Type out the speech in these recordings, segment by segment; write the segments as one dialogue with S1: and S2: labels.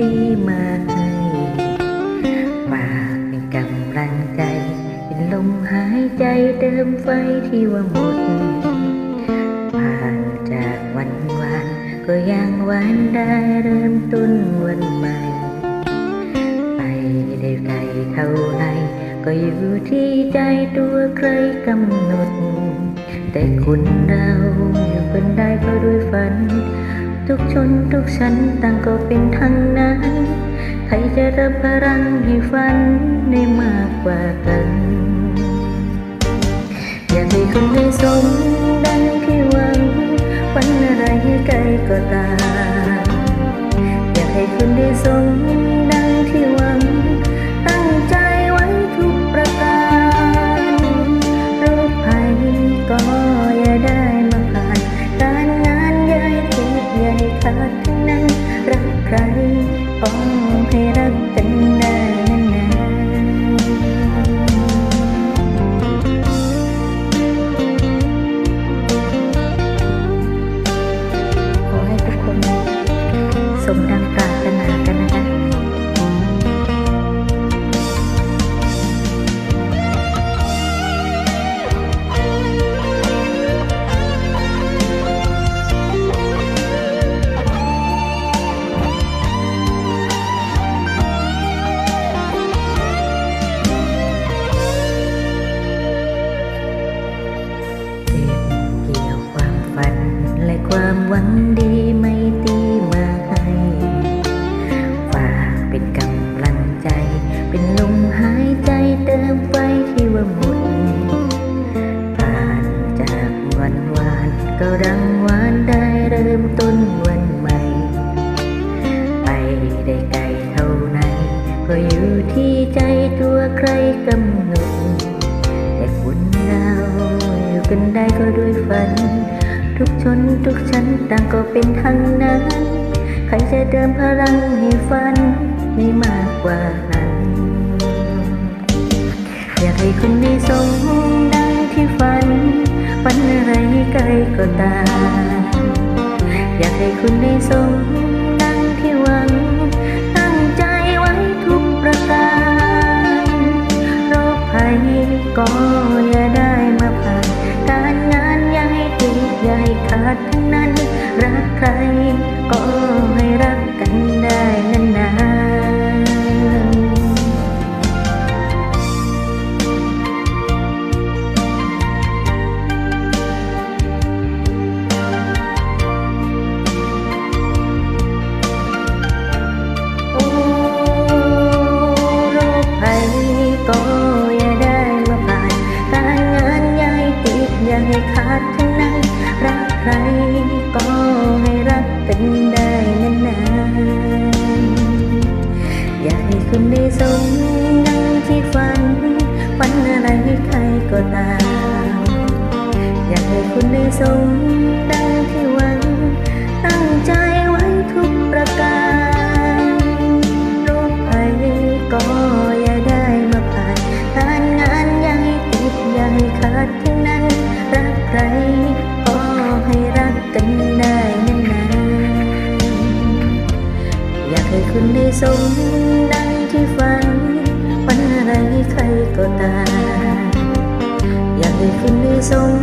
S1: ดีมาให้ฝากเป็นกำลังใจ เป็นลมหายใจเติมไฟที่ว่าหมด ผ่านจากวันวานก็ยังวานได้เริ่มต้นวันใหม่ ไปได้ไกลเท่าไรก็อยู่ที่ใจตัวใครกำหนด แต่คุณเราอยู่กันได้ก็ด้วยฝัน ทุกชนทุกชั้นต่างก็เป็นทั้งนั้น ใครจะรับพลังให้ฝันได้มากกว่ากัน อยากให้คุณได้สมดังที่หวังฝันอะไรให้ไกลก็ตามอยากให้คุณได้สม ใความหวังดีไม่ตีมาให้ฝากเป็นกำลังใจ เป็นลมหายใจเติมไฟที่ว่าหมดผ่านจากวันวานก็ดังหวานได้เริ่มต้นวันใหม่ ไปได้ไกลเท่าไหนก็อยู่ที่ใจตัวใครกำหนดแต่คุณเราอยู่กันได้ก็ด้วยฝัน ทุกชนทุกชั้นต่างก็เป็นทั้งนั้น ใครจะเดิมพลังให้ฝันไม่มากกว่านั้น อยากให้คุณได้สมดังที่ฝันฝันอะไรให้ไกลก็ตามอยากให้คุณได้สมาให้ขาดทั้งนั้น รักใครก็ให้รักกันได้นานๆโอ้โรคภัยก็อย่าได้มาผ่านการงานยาให้ติดอย่าให้ขาดทั้งนั้นรัก ใครก็ให้รักกันได้นานๆอยากให้คุณได้สมดังที่ฝันฝันอะไรให้ใครก็ตามอยากให้คุณได้สม ก็ตามอยากให้คุณได้ทรง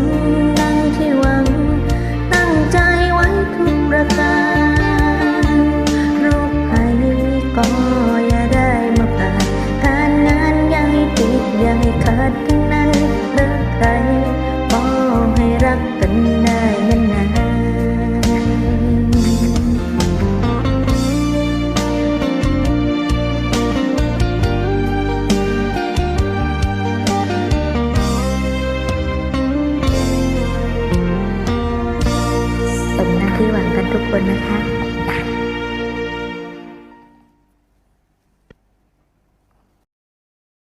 S1: ทุกคนนะคะ